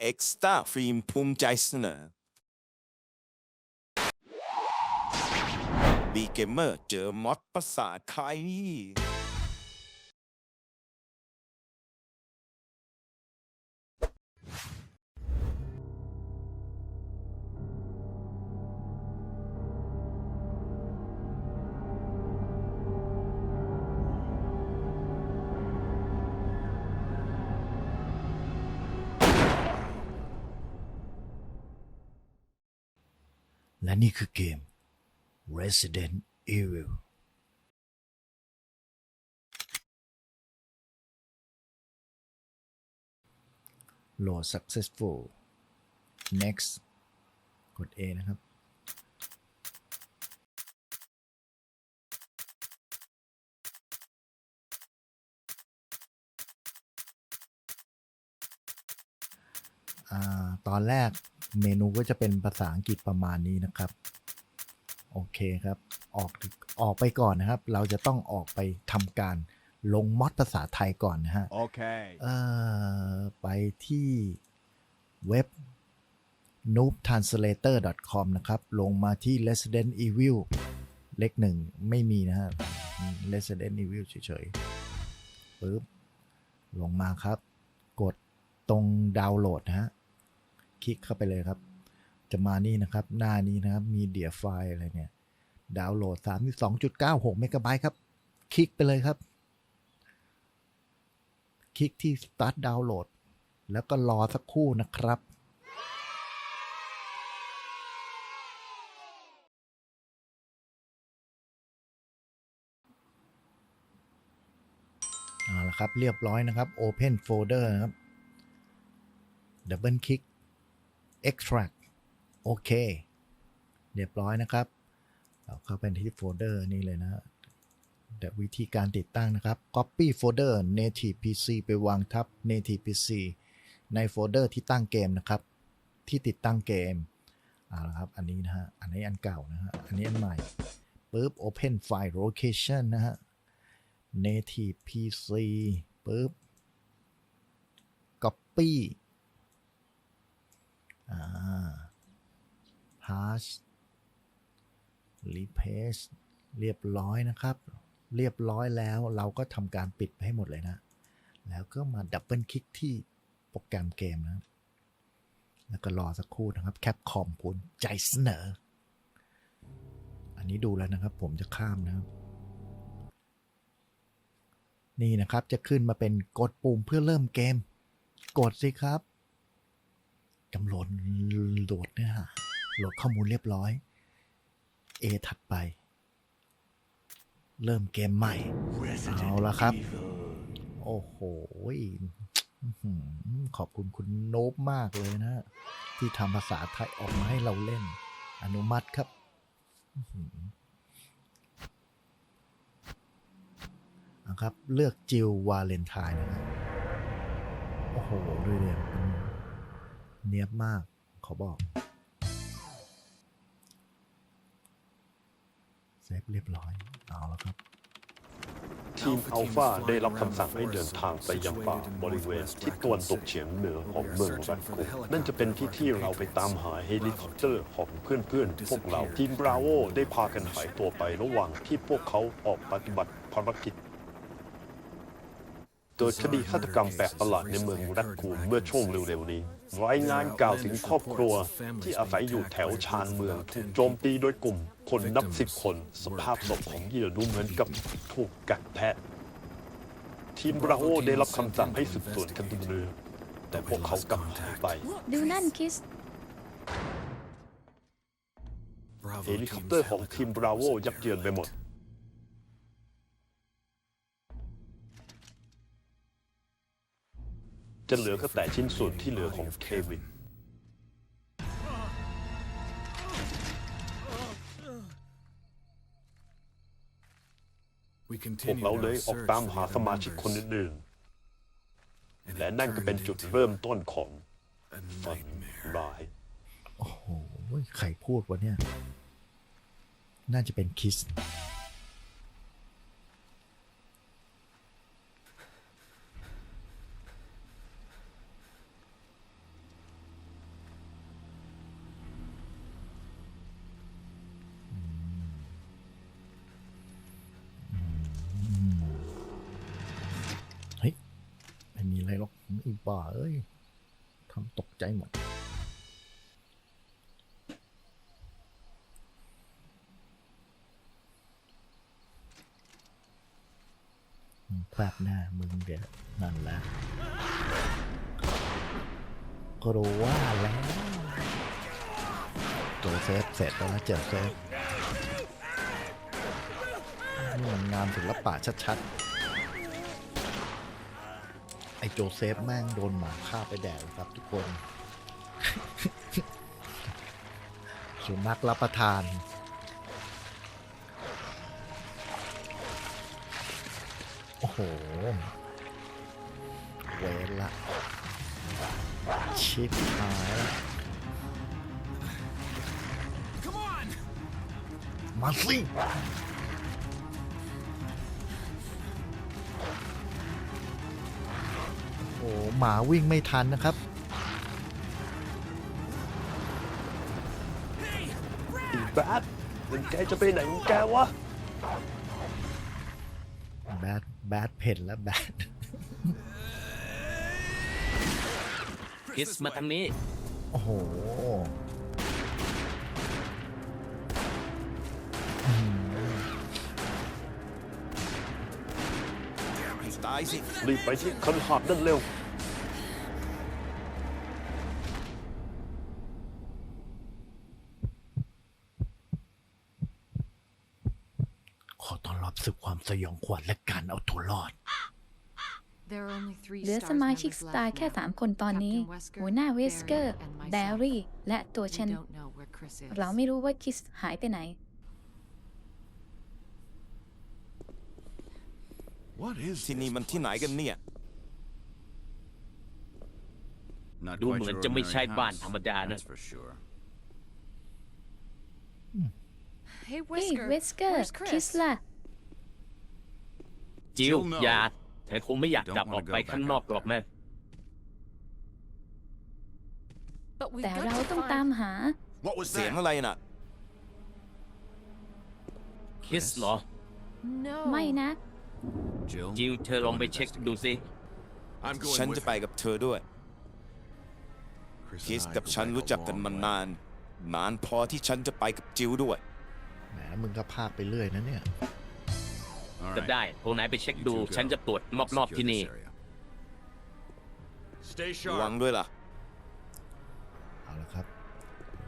เอ็กซ์ต้าฟิล์มภูมิใจเสนอบีเกมเมอร์เจอมอดภาษาไทย และนี่คือเกม Resident Evil โหลด successful next กด A นะครับอ่าตอนแรก เมนูก็จะเป็นภาษาอังกฤษประมาณนี้นะครับ โอเคครับ ออกออกไปก่อนนะครับ เราจะต้องออกไปทำการลงมอดภาษาไทยก่อนนะฮะ Okay. เอ่อ ไปที่เว็บ noobtranslator.com นะครับ ลงมาที่ Resident Evil เลขหนึ่งไม่มีนะฮะ Resident Evil เฉยๆปึ๊บ ลงมาครับ กดตรงดาวน์โหลดนะฮะ คลิกเข้าไปเลยครับ จะมานี่นะครับ หน้านี้นะครับมีเดียไฟล์อะไรเนี่ย ดาวน์โหลด 32.96 เมกะไบต์ครับ คลิกไปเลยครับ คลิกที่ Start Download แล้วก็รอสักครู่นะครับเอาละครับ เรียบร้อยนะครับ Open Folder นะครับ Double Click Extract โอเค เรียบร้อยนะครับ เราเข้าไปที่โฟลเดอร์นี้เลยนะฮะเดี๋ยววิธีการติดตั้งนะครับ Copy Folder Native PC ไปวางทับ Native PC ในโฟลเดอร์ที่ตั้งเกมนะครับ ที่ติดตั้งเกมเอาละครับ อันนี้นะฮะ อันนี้อันเก่านะฮะ อันนี้อันใหม่ปุ๊บ Open File Location นะฮะ Native PC ปุ๊บ Copy อ่า Pass Replace เรียบร้อยนะครับ เรียบร้อยแล้วเราก็ทำการปิดไปให้หมดเลยนะ แล้วก็มาดับเบิลคลิกที่โปรแกรมเกมนะแล้วก็รอสักครู่นะครับแคปคอมพูนใจเสนอ อันนี้ดูแล้วนะครับ ผมจะข้ามนะครับ นี่นะครับจะขึ้นมาเป็นกดปุ่มเพื่อเริ่มเกม กดสิครับกำโหลดโหลดเนื้อหา โหลดข้อมูลเรียบร้อย A ถัดไป เริ่มเกมใหม่ เอาละครับ โอ้โหอื้อหือขอบคุณคุณโนบมากเลยนะ ที่ทำภาษาไทยออกมาให้เราเล่น อนุมัติครับอื้อหือนะครับ เลือกจิลวาเลนไทน์นะครับ โอ้โหดูเลยมันเนียบมาก ขอบอก เซฟเรียบร้อย เอาแล้วครับ ทีมอัลฟาได้รับคำสั่งให้เดินทางไปยังป่าบริเวณที่ตะวันตกเฉียงเหนือของเมืองแวนคูนั่นจะเป็นที่ที่เราไปตามหาเฮลิคอปเตอร์ของเพื่อนๆ พวกเราทีมบราโวได้พากันหายตัวไประหว่างที่พวกเขาออกปฏิบัติภารกิจ เกิดคดีฆาตกรรมแปลกประหลาดในเมืองแรดคูนเมื่อช่วงเร็วๆนี้ รายงานกล่าวถึงครอบครัวที่อาศัยอยู่แถวชานเมือง ถูกโจมตีโดยกลุ่ม คนนับสิบคน สภาพศพของเหยื่อดูเหมือนกับถูกกัดแทะ ทีมบราโวได้รับคำสั่งให้สืบสวนกันบนเรือ แต่พวกเขากลับหายไป ดูนั่นคิสเฮลิคอปเตอร์ของทีมบราโวยับเยินไปหมด จะเหลือก็แต่ชิ้นส่วนที่เหลือของเควิน พวกเราเลยออกตามหาสมาชิกคนอื่นๆ และนั่นก็เป็นจุดเริ่มต้นของฝันร้าย โอ้โห ใครพูดวะเนี่ย น่าจะเป็นคิส บ้าเอ้ยทำตกใจหมดมึงพลาดหน้ามึงเดี๋ยวนั่นแหละก็รู้ว่าแล้วโจเซฟเสร็จแล้วนะเจอเซฟนี่มันงานศิลปะชัดๆ อ้โจเซฟแม่งโดนหมาฆ่าไปแดกเลยครับทุกคน สุนัขรับประทานโอ้โหเวรละชิบหายละมาสิ หหมาวิ่งไม่ทันนะครับอีแบดมันแกจะไปไหนของแกวะแบดแบดเผ็ดแล้วแบดคิสมาทางนี้ โอ้โหายสิ รีบไปที่คันหาดนั่นเร็ว ขอต้อนรับสู่ความสยองขวัญและการเอาตัวรอด เหลือสมาชิกสตาร์แค่3คนตอนนี้ หัวหน้าเวสเกอร์แบรี่ และตัวฉันเราไม่รู้ว่าคิสหายไปไหน What is ที่นี่มันที่ไหนกันเนี่ย Not ดู quite เหมือน your จะไม่ ordinary ใช่บ้าน house, ธรรมดานะ That's for sure. เฮ้ยเวสเกอร์คิสล่ะ จิว Jill, no. อย่าเธอคงไม่อยาก Don't กลับ wanna ออกไป go back ข้างนอก out หรอกนะแต่เราต้องตามหา What was เสียง that? อะไรน่ะ คิสเหรอไม่นะ Jill, จิวเธอลองไปเช็คดูสิ I'm going ฉัน with จะไปกับเธอด้วย Chris คิส and I กับ go ฉัน back a รู้จักกัน long มา way. นาน นานพอที่ฉันจะไปกับจิวด้วย แหมมึงก็พากไปเรื่อยนะเนี่ย All จะ right. ได้พวกนายไปเช็ค You ดู two go. ฉันจะตรวจรอบ Secure ๆที่นี่ this area. Stay ระวัง sharp. ด้วยล่ะ เอาละครับ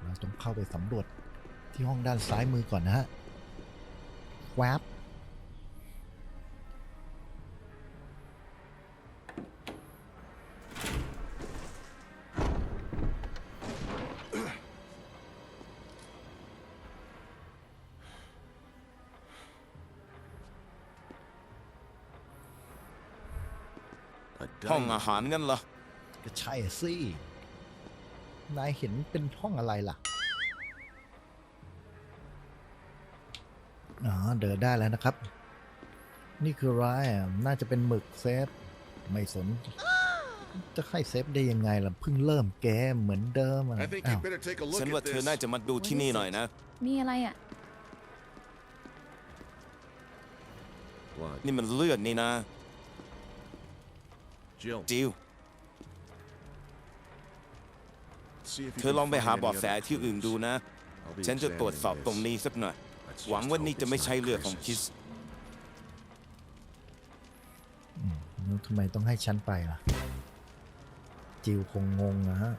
เราต้องเข้าไปสำรวจที่ห้องด้านซ้ายมือก่อนนะฮะแวบ ห้อง dining อาหารกันเหรอก็ใช่สิ นายเห็นเป็นห้องอะไรล่ะ อ๋อ เดินได้แล้วนะครับ นี่คือร้ายอะน่าจะเป็นหมึกเซฟ ไม่สน จะให้เซฟได้ยังไงล่ะ เพิ่งเริ่มแกมเหมือนเดิมอะ I think อ้า you ว better take a look ฉัน at ว่าเธอ this. น่าจะมาดูที่นี่หน่อยนะ มีอะไรอะ Blood. นี่มันเลือดนี่นะ Jill, จิว see if you เธอ can ลองไป find หา any เบาะแส other ที่อื่น clues. ดูนะ I'll be ฉันจะตรวจสอบ examining ตรง this. นี้สักหน่อย Let's หวัง just ว่า hope นี่ it's จะไม่ not ใช่เลือดของ Chris's. คิส แล้วทำไมต้องให้ฉันไปล่ะ จิวคงงงนะฮะ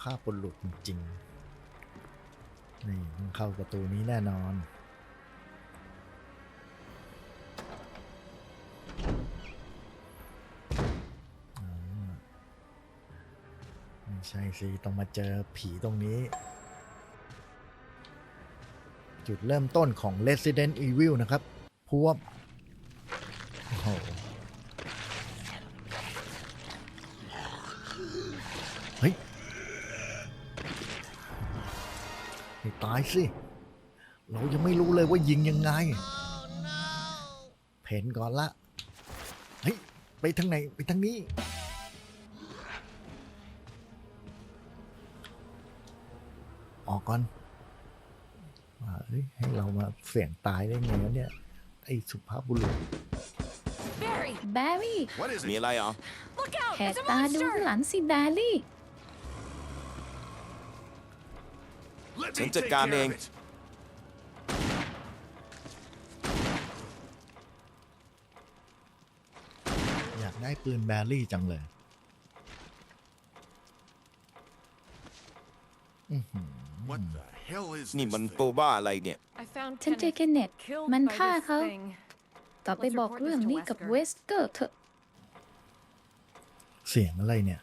ภาพบนหลุดจริงๆนี่ต้องเข้าประตูนี้แน่นอน ใช่สิ ต้องมาเจอผีตรงนี้ จุดเริ่มต้นของ Resident Evil นะครับพวบโอ้โหเฮ้ยให้ตายสิ เรายังไม่รู้เลยว่ายิงยังไง เพนก่อนละ เฮ้ย ไปทางไหน ไปทางนี้ ออกก่อนว่าเอ้ยให้เรามาเสี่ยงตายได้ไงวะเนี่ยไอ้สุภาพบุรุษแบรี่ What is มี it? อะไรเหรอแหกตาดูข้างหลังสิแบรี่ Let ฉัน me จัด take การ care เอง of it. อยากได้ปืนแบรี่จังเลย What the hell is นี่ this มัน thing? โปบ้าอะไรเนี่ย ฉันเจอเคนเนตมันฆ่าเขาต่อไปบอกเรื่องนี้กับเวสเกอร์เถอะ เสียงอะไรเนี่ย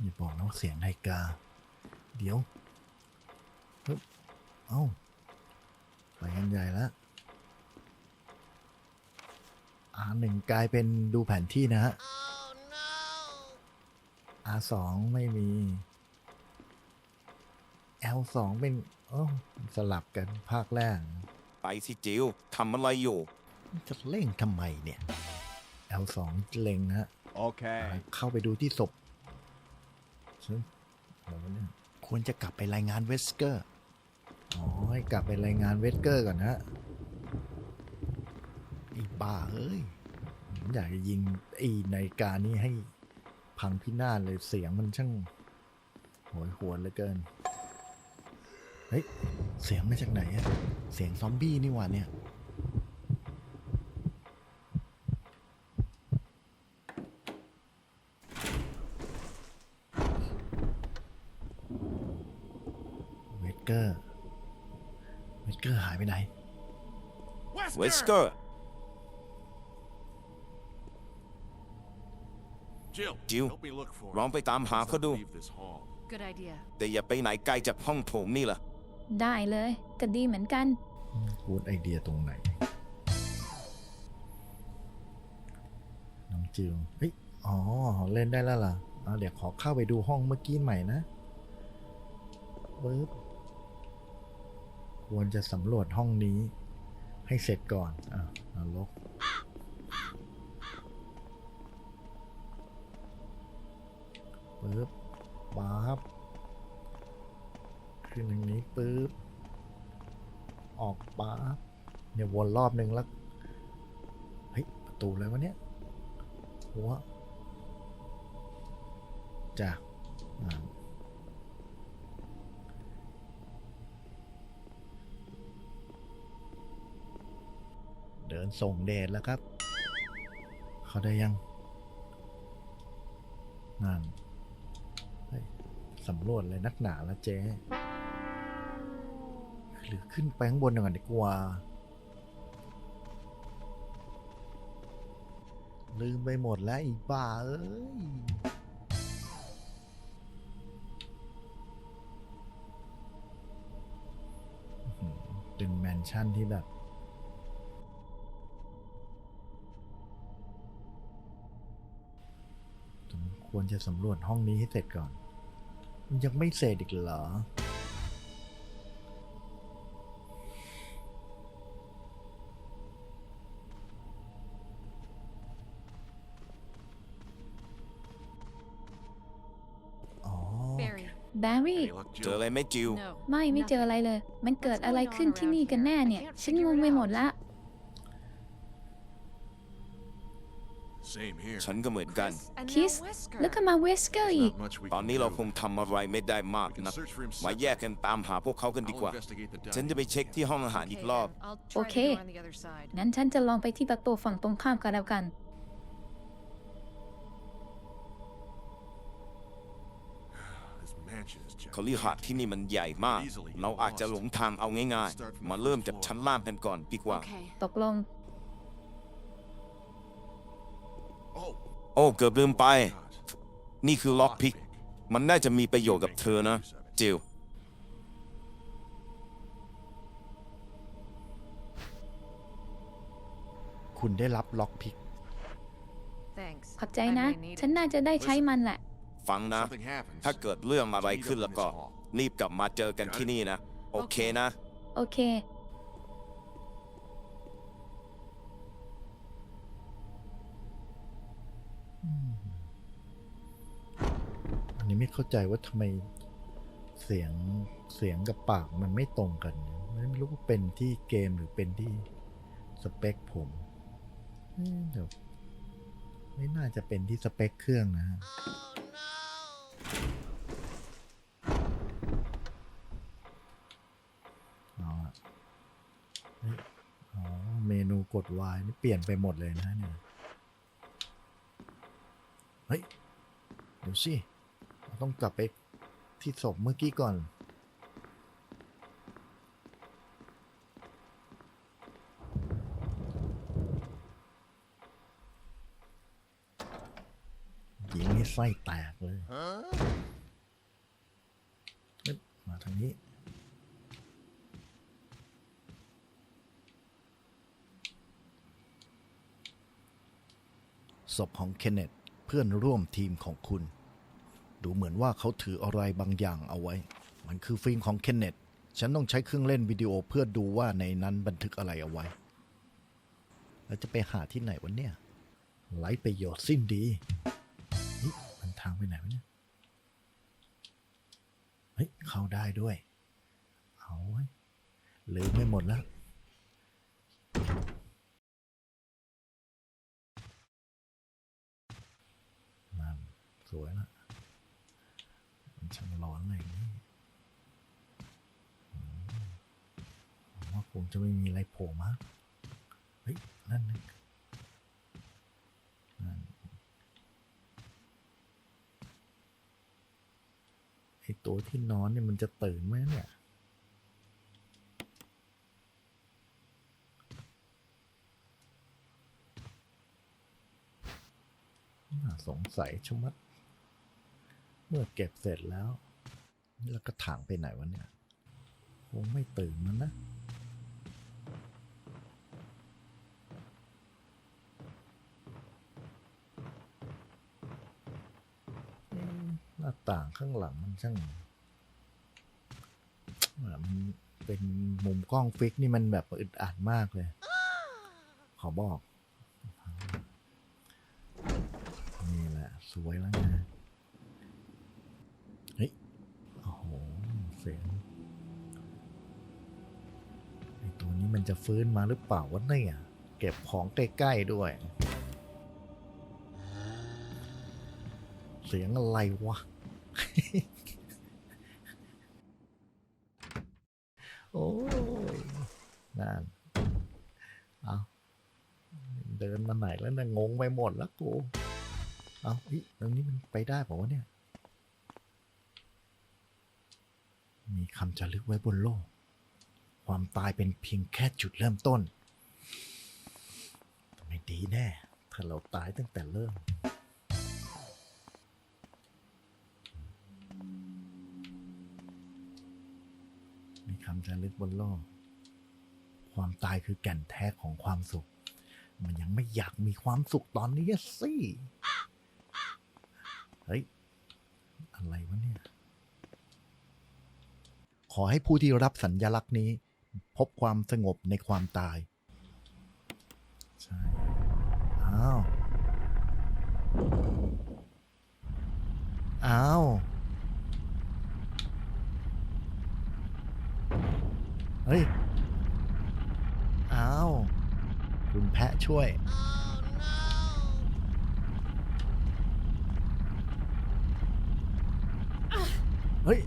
อย่าบอกนะว่าเสียงไทกา เดี๋ยวเฮ้ยเอ้าไปกันใหญ่แล้วอาหนึ่งกลายเป็นดูแผนที่นะฮะอาสองไม่มี L สองเป็นเอ้าสลับกันภาคแรกไปสิจิวทำอะไรอยู่ จะเร่งทำไมเนี่ย L สองเล็งฮะ Okay. เข้าไปดูที่ศพซึ่งอะไรวะเนี่ยควรจะกลับไปรายงานเวสเกอร์อ๋อให้กลับไปรายงานเวสเกอร์ก่อนนะไอ้บ้าเอ้ยผมอยากจะยิงไอ้นาฬิกานี้ให้พังพินาศเลยเสียงมันช่างโหยหวนเหลือเกิน เฮ้ย เสียงมาจากไหนอะเสียงซอมบี้นี่หว่าเนี่ยเวสเกอร์เวสเกอร์หายไปไหน เวสเกอร์ Jill, Jill, help me look for ลอง him. ไปตามหา Let's เขา not ดู leave this hall. Good idea. แต่อย่าไปไหนไกลจากห้องโถงนี่ล่ะ ได้เลย ก็ดีเหมือนกันพูดไอเดียตรงไหน น้องจิวเฮ้ย อ๋อ เล่นได้แล้วล่ะเอาเดี๋ยวขอเข้าไปดูห้องเมื่อกี้ใหม่นะปึ๊บควรจะสำรวจห้องนี้ ให้เสร็จก่อน อะเอาลกปึ๊บขึ้นอย่างนี้ปึ๊บ ออกปั๊บ เนี่ยวนรอบหนึ่งแล้วเฮ้ยประตูอะไรวะเนี่ยหัวจ้ะเดินส่งเดชแล้วครับ เขาได้ยังนั่นสำรวจเลยนักหนาแล้วเจ๊หรือขึ้นไปข้างบนหน่อยดีกว่า ลืมไปหมดแล้วอีบ้าเอ้ย เป็นแมนชั่นที่แบบ ควรจะสำรวจห้องนี้ให้เสร็จก่อนยังไม่เสร็จอีกเหรอ Barry. แบรี่ Any luck, เจอ Jill? อะไรไหมจิว No. ไม่ไม่เจออะไรเลย มันเกิดอะไรขึ้นที่นี่กันแน่เนี่ย ฉันงงไปหมดละ Same here. ฉันก็เหมือนกัน And คิส now Wesker. แล้วก็มาเวสเกอร์อีก Not much we ตอน can นี้เรา do. คงทำอะไรไม่ได้มาก We can นะ search for him มา separately. แยกกันตามหาพวกเขากันดี I'll กว่า investigate the ฉันจะไป dining เช็คที่ห้องอาหารอีกรอบ then. I'll try the Okay. door on the other side. งั้นฉันจะลองไปที่ประตูฝั่งตรงข้ามกันแล้วกัน คฤหาสน์ที่นี่มันใหญ่มาก เราอาจจะหลงทางเอาง่ายๆ มาเริ่มจากชั้นล่างกันก่อนดีกว่า Okay. ตกลง Oh, โอ้เกือบลืมไป God. นี่คือล็อกพิก มันน่าจะมีประโยชน์กับเธอนะ จิวคุณได้รับล็อกพิก Thanks. ขอบใจ I นะ may need ฉันน่าจะได้ใช้มันแหละ ฟังนะ Something happens. ถ้าเกิดเรื่องอะไรขึ้นแล้วก็ Meet up in this hall. รีบกลับมาเจอกันที่นี่นะ โอเคนะ โอเค อันนี้ไม่เข้าใจว่าทำไมเสียงเสียงกับปากมันไม่ตรงกัน ไม่รู้ว่าเป็นที่เกมหรือเป็นที่สเปคผมเอ๊ะเดี๋ยวไม่น่าจะเป็นที่สเปคเครื่องนะฮะ เอาอะเฮ้ยอ๋อ เมนู กด Y นี่เปลี่ยนไปหมดเลยนะเนี่ยเฮ้ยเดี๋ยวสิเราต้องกลับไปที่ศพเมื่อกี้ก่อนยิงให้ไส้แตกเลยเฮ้ยมาทางนี้ ศพของเคนเนตเพื่อนร่วมทีมของคุณ ดูเหมือนว่าเขาถืออะไรบางอย่างเอาไว้ มันคือฟิล์มของเคนเนตฉันต้องใช้เครื่องเล่นวิดีโอเพื่อดูว่าในนั้นบันทึกอะไรเอาไว้ แล้วจะไปหาที่ไหนวะเนี่ยไร้ประโยชน์สิ้นดีมันทางไปไหนวะเนี่ยเฮ้ยเข้าได้ด้วย เอาไว้ลืมไม่หมดแล้ว นั่นส วยละมันช่างร้อนเลยนี่ผมว่าคงจะไม่มีอะไรโผล่มาเฮ้ย นั่นนึงนั่นไอตัวที่นอนเนี่ยมันจะตื่นไหมเนี่ยสงสัยชะมัด มื่อเก็บเสร็จแล้ว แล้วก็ถางไปไหนวะเนี่ยคงไม่ตื่นมันนะหน้าต่างข้างหลังมันช่างมันเป็นมุมกล้องฟิกนี่มันแบบอึดอัดมากเลย ขอบอก นี่แหละ สวยแล้วไงเฮ้ย โอ้โห เสียงไอตัวนี้มัน จะฟื้นมาหรือเปล่าวะเนี่ย เก็บของใกล้ๆด้วย เสียงอะไรวะ โอ้ยนั่นเอาเดินมาไหนแล้วนะงงไปหมดแล้วกูเอาเฮ้ยตรงนี้มันไปได้ป่าวะเนี่ย มีคำจะลึกไว้บนโลก ความตายเป็นเพียงแค่จุดเริ่มต้น ไม่ดีแน่ ถ้าเราตายตั้งแต่เริ่ม มีคำจะลึกบนโลก ความตายคือแก่นแท้ของความสุข มันยังไม่อยากมีความสุขตอนนี้สิ เฮ้ย อะไรวะเนี่ยขอให้ผู้ที่รับสัญญลักษณ์นี้ พบความสงบในความตาย ใช่ อ้าว อ้าว เฮ้ย อ้าว คุณแพะช่วยฮ้ย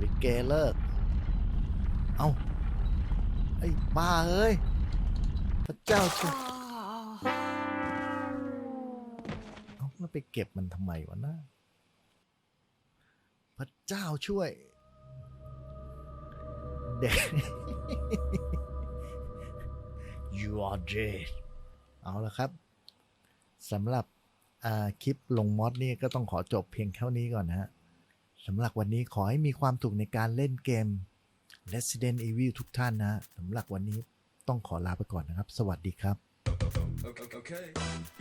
ลิ เกเลิก เอาไอ้บ้าเอ้ย พระเจ้าช่วยเอาแล้วไปเก็บมันทำไมวะนะพระเจ้าช่วย เด็ก you are dead เอาละครับสำหรับคลิปลงมอดนี่ก็ต้องขอจบเพียงเท่านี้ก่อนนะฮะ สำหรับวันนี้ขอให้มีความสุขในการเล่นเกม Resident Evil ทุกท่านนะฮะสำหรับวันนี้ต้องขอลาไปก่อนนะครับ สวัสดีครับ Okay.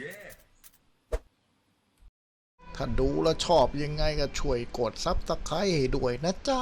Yeah. ถ้าดูแล้วชอบยังไงก็ช่วยกดซับสไครต์ให้ด้วยนะจ๊ะ